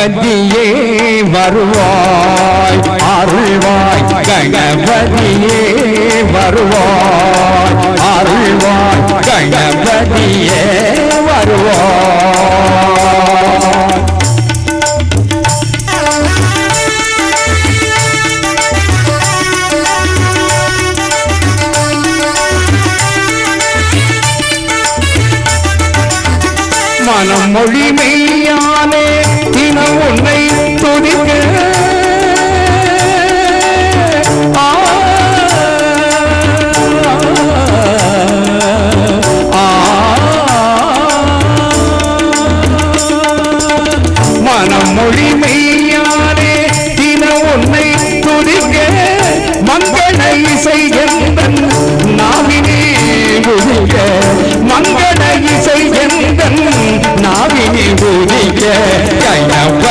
கணபதியே வருவாய். அருள்வாய் கணபதியே வருவாய். அருள்வாய் கணபதியே வருவாய். மனம் மொழி மெய்யா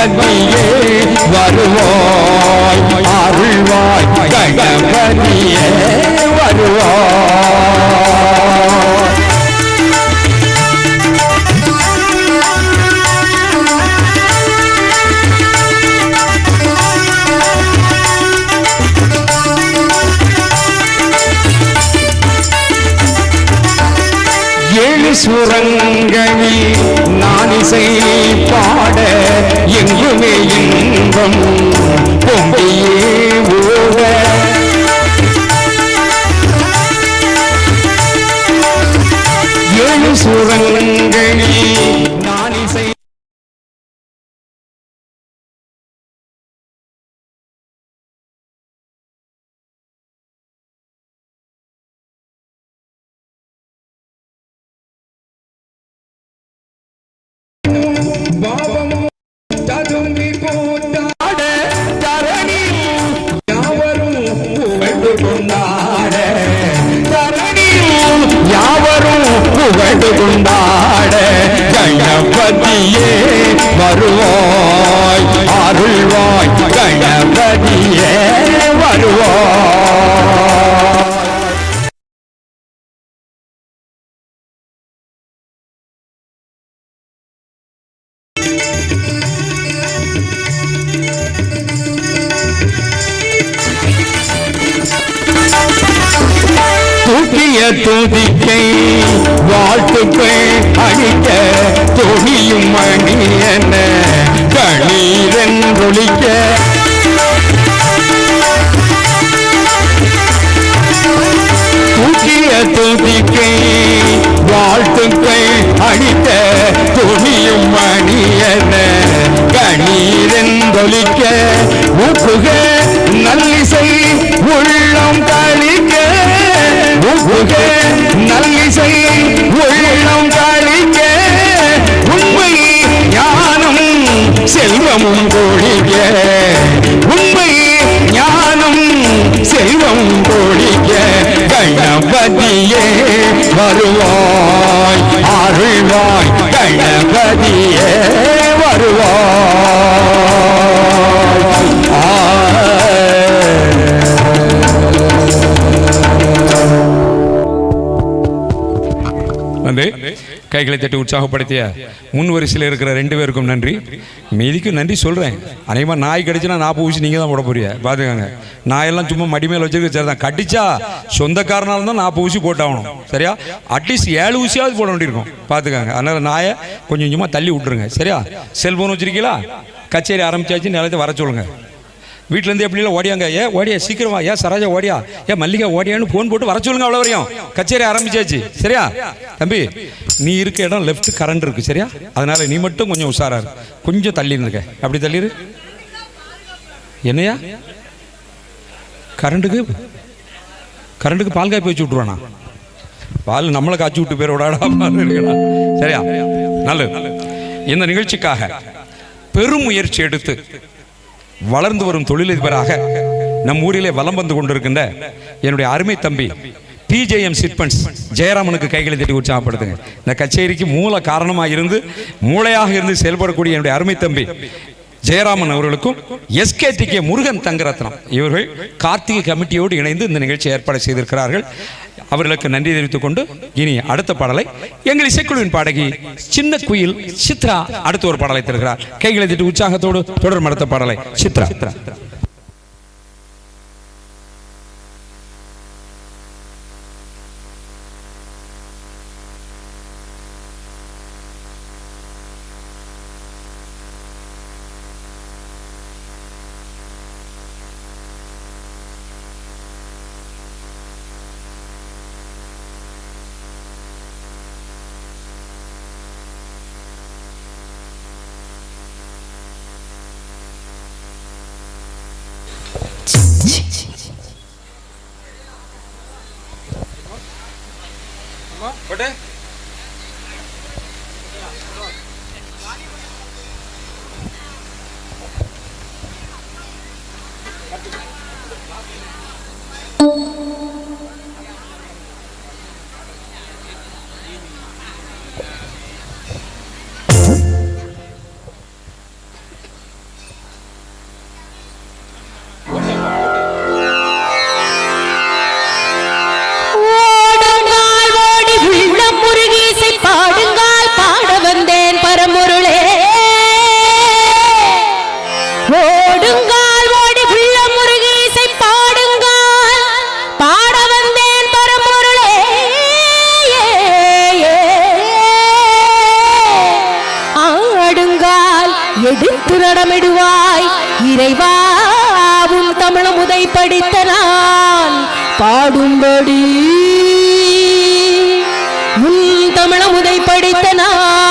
கணபதியே வருவாய். அருள்வாய் கணபதியே வருவாய். ஏழு சுரங்களில் நான் இசை பாட எங்குமே இன்பம் பொங்கியே ஓட ஏழு சுரங்களில் புகழ்ந்து கொண்டாட. தரணியும் யாவரும் புகழ்ந்து கொண்டாட. கணபதியே வருவாய். அருள்வாய் கணபதியே வருவாய். தூக்கிய துதிக்கை வாழ்த்துக்கள் அடிக்க தொழியும் மணியன ஒழிக்க தூக்கிய துதிக்கை வாழ்த்துக்கள் அழிக்க தொழியும் மணியன கணீரன் ஒழிக்க நல்லிசை செல்வமும் கொழிக்க உண்மை ஞானம் செல்வம் கொழிக்க கணபதியே வருவாய் அருள்வாய் கணபதியே வருவாய். கைகளை தட்டி உற்சாகப்படுத்திய? முன் வரிசையில் இருக்கிற ரெண்டு பேருக்கும் நன்றி. மீதிக்கும் நன்றி சொல்கிறேன் அநேகமாக நாய் கடிச்சுனா நாற்பது ஊசி நீங்கள் தான் போட போறீங்க. பார்த்துக்கோங்க நாயெல்லாம் சும்மா மடி வச்சுருக்க வச்சிருக்க சரி தான். கடிச்சா சொந்தக்காரனாக இருந்தால் நாற்பது ஊசி போட்டாகணும். சரியா? அட்லீஸ்ட் ஏழு ஊசியாவது போட வேண்டியிருக்கும். பார்த்துக்கோங்க அதனால் நாயை கொஞ்சம் கொஞ்சமாக தள்ளி விட்டுருங்க. சரியா? செல்ஃபோன் வச்சிருக்கீங்களா? கச்சேரி ஆரம்பிச்சாச்சு. நிலத்தை வர சொல்லுங்கள் வீட்டிலேருந்து எப்படிலாம் ஓடியாங்க? ஏ ஓடியா சீக்கிரமா. ஏன் சரோஜா ஓடியா. ஏன் மல்லிகா ஓடியான்னு ஃபோன் போட்டு வர சொல்லுங்க அவ்வளோ வரையும். கச்சேரி ஆரம்பிச்சாச்சு. சரியா? தம்பி நீ இருக்க இடம் லெஃப்ட் கரண்ட் இருக்கு சரியா? அதனால நீ மட்டும் கொஞ்சம் உஷாரா கொஞ்சம் தள்ளி அப்படி தள்ளிரு. என்னையா? கரண்ட்டுக்கு கரண்ட்டுக்கு பால் காய்ப்பி வச்சு விட்ருவானா பால் நம்மளை காய்ச்சி விட்டு பேர் விடாடா சரியா? நல்லது. இந்த நிகழ்ச்சிக்காக பெரும் முயற்சி எடுத்து வளர்ந்து வரும் தொழிலதிபராக நம் ஊரிலே வலம் வந்து கொண்டிருக்கின்ற என்னுடைய அருமை தம்பி பிஜேஎம் சிட்பன்ஸ் ஜெயராமனுக்கு கைகளை தட்டி உற்சாகப்படுத்துங்க. இந்த கச்சேரிக்கு மூல காரணமாக இருந்து மூளையாக இருந்து செயல்படக்கூடிய என்னுடைய அருமை தம்பி ஜெயராமன் அவர்களுக்கும் எஸ்கேடி கே முருகன் தங்கரத்னம். இவர்கள் கார்த்திகை கமிட்டியோடு இணைந்து இந்த நிகழ்ச்சி ஏற்பாடு செய்திருக்கிறார்கள். அவர்களுக்கு நன்றி தெரிவித்துக் கொண்டு இனி அடுத்த பாடலை எங்கள் இசைக்குழுவின் பாடகி சின்ன குயில் சித்ரா அடுத்த ஒரு பாடலை தருகிறார். கைகளை திட்டு உற்சாகத்தோடு தொடரும் அடுத்த பாடலை. சித்ரா சித்ரா. ஓடுங்கால் எடுத்து நடமிடுவாய். இறைவாவும் தமிழ் முதை படித்த நான். பாடும்படி உன் தமிழ முதை படித்த நான்.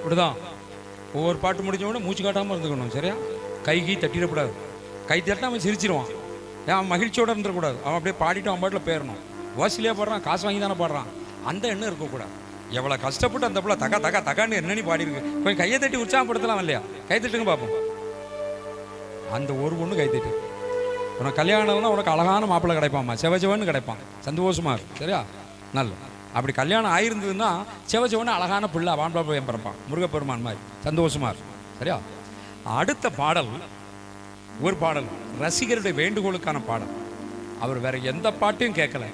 இப்படிதான் ஒவ்வொரு பாட்டு முடிஞ்ச உடனே மூச்சு காட்டாமல் இருந்துக்கணும் சரியா? கை கை தட்டிடக்கூடாது. கை தட்டினா அவன் சிரிச்சிருவான். ஏன் அவன் மகிழ்ச்சியோட இருந்துடக்கூடாது. அவன் அப்படியே பாடிட்டு அவன் பாட்டில் போயிடணும். ஓசிலியாக பாடுறான் காசு வாங்கி தானே பாடுறான். அந்த எண்ணம் இருக்கக்கூடாது. எவ்வளோ கஷ்டப்பட்டு அந்த பிள்ளை தகா தகா தகான்னு என்னன்னு பாடிருக்கு கொஞ்சம் கையை தட்டி உற்சாகப்படுத்தலாம் இல்லையா? கை தட்டுங்க பார்ப்போம் அந்த ஒரு பொண்ணு கை தட்டு. உனக்கு கல்யாணம்னா உனக்கு அழகான மாப்பிள்ளை கிடைப்பாம்மா. செவ செவன்னு கிடைப்பான். சந்தோஷமாக இருக்கும் சரியா? நல்ல அப்படி கல்யாணம் ஆயிருந்ததுன்னா செவ செவன்னு அழகான பிள்ளை வான்பா பையன் பிறப்பான். முருகப்பெருமான் மாதிரி. சந்தோஷமாக இருக்கும். சரியா? அடுத்த பாடல் ஒரு பாடல் ரசிகருடைய வேண்டுகோளுக்கான பாடல். அவர் வேற எந்த பாட்டையும் கேட்கல.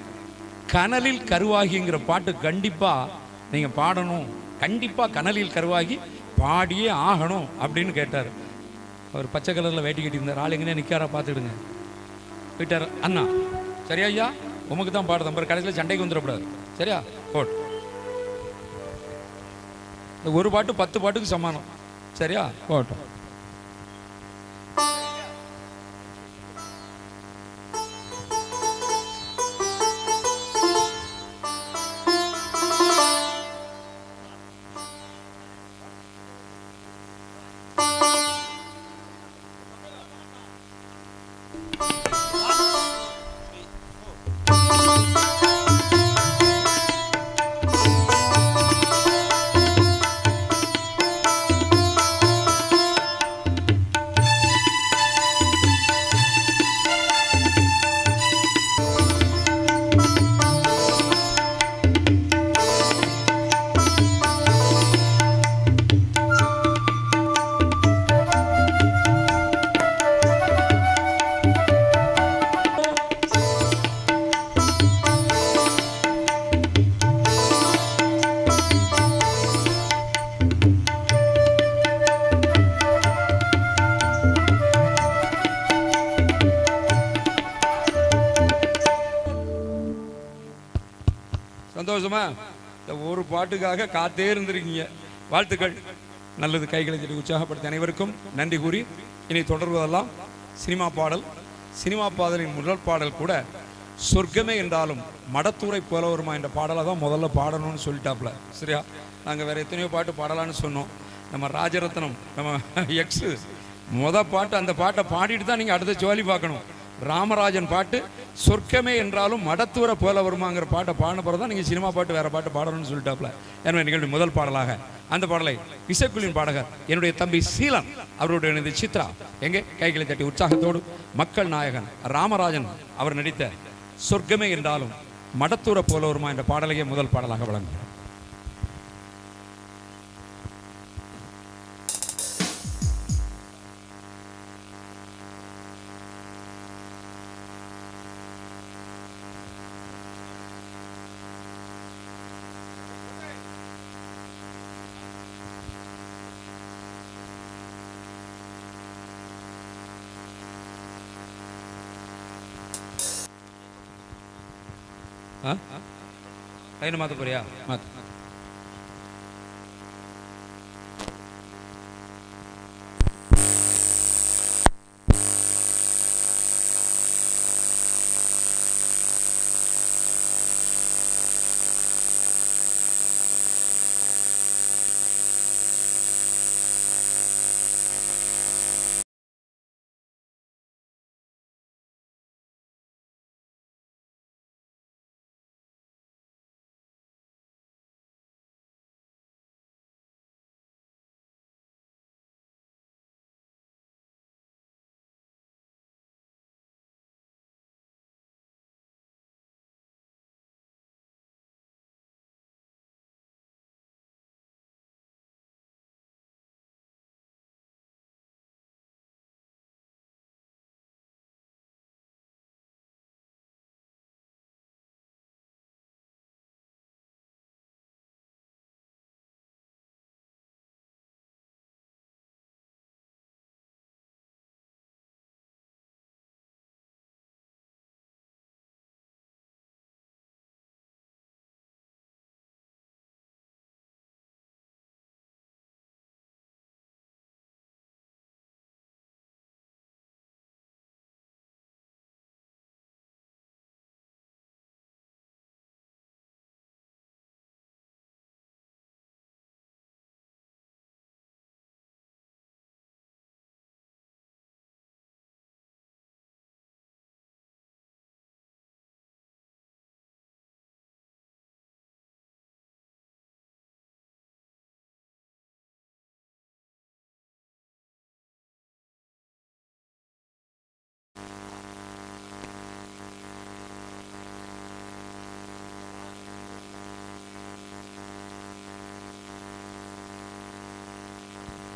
கனலில் கருவாகிங்கிற பாட்டு கண்டிப்பாக நீங்கள் பாடணும். கண்டிப்பாக கனலில் கருவாகி பாடியே ஆகணும் அப்படின்னு கேட்டார். அவர் பச்சை கலரில் வேட்டி கட்டியிருந்தார். ஆள் எங்கேயே நிற்காரா பார்த்துடுங்க போயிட்டார். அண்ணா சரியா ஐயா உமக்கு தான் பாடுறேன். பாரு கடைசியில் சண்டைக்கு வந்துடக்கூடாது. சரியா? போட் இந்த ஒரு பாட்டு பத்து பாட்டுக்கு சமானம். சரியா? போட்டோம் சந்தோஷமா? இந்த ஒரு பாட்டுக்காக காத்தே இருந்திருக்கீங்க. வாழ்த்துக்கள். நல்லது கைகளை தட்டி உற்சாகப்படுத்த அனைவருக்கும் நன்றி கூறி இனி தொடர்வதெல்லாம் சினிமா பாடல். சினிமா பாடலின் முதல் பாடல் கூட சொர்க்கமே என்றாலும் மடத்தூரை போல வருமா என்ற பாடலை தான் முதல்ல பாடணும்னு சொல்லிட்டாப்ல. சரியா? நாங்கள் வேறு எத்தனையோ பாட்டு பாடலான்னு சொன்னோம். நம்ம ராஜரத்னம் நம்ம எக்ஸு முத பாட்டு அந்த பாட்டை பாடிட்டு தான் நீங்கள் அடுத்த ஜோலி பார்க்கணும். ராமராஜன் பாட்டு சொர்க்கமே என்றாலும் மடத்துவரை போல வருமாங்கிற பாட்டை பாடின பிறகு தான் நீங்கள் சினிமா பாட்டு வேற பாட்டு பாடணும்னு சொல்லிட்டாப்ல. எனவே நிகழ்வு முதல் பாடலாக. அந்த பாடலை இசைக்குழுவின் பாடகர் என்னுடைய தம்பி சீலன் அவருடைய இணைந்து சித்ரா எங்கே? கைகளை தட்டி உற்சாகத்தோடு மக்கள் நாயகன் ராமராஜன் அவர் நடித்த சொர்க்கமே என்றாலும் மடத்தூரை போல வருமா என்ற பாடலையே முதல் பாடலாக வழங்குகிறார் ಏನು ಮಾತು ಗುರಿಯಾ ಮಾತು.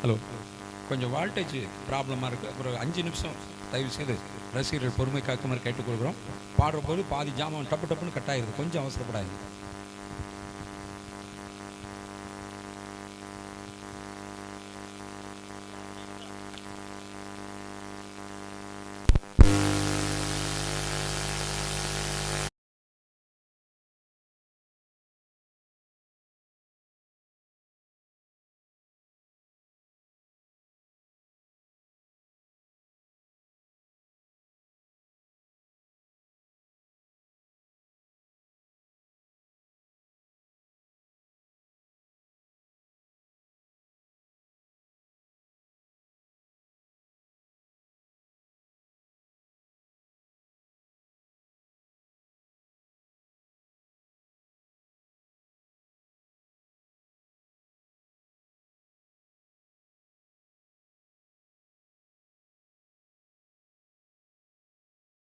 ஹலோ கொஞ்சம் வால்டேஜ் ப்ராப்ளமாக இருக்குது ஒரு அஞ்சு நிமிஷம் தயவு செய்து ரசிகர்கள் பொறுமை காக்குமாறு கேட்டுக்கொள்கிறோம். பாடுற போது பாதி ஜாமான் டப்பு டப்புன்னு கட் ஆயிருது. கொஞ்சம் அவசரப்படாது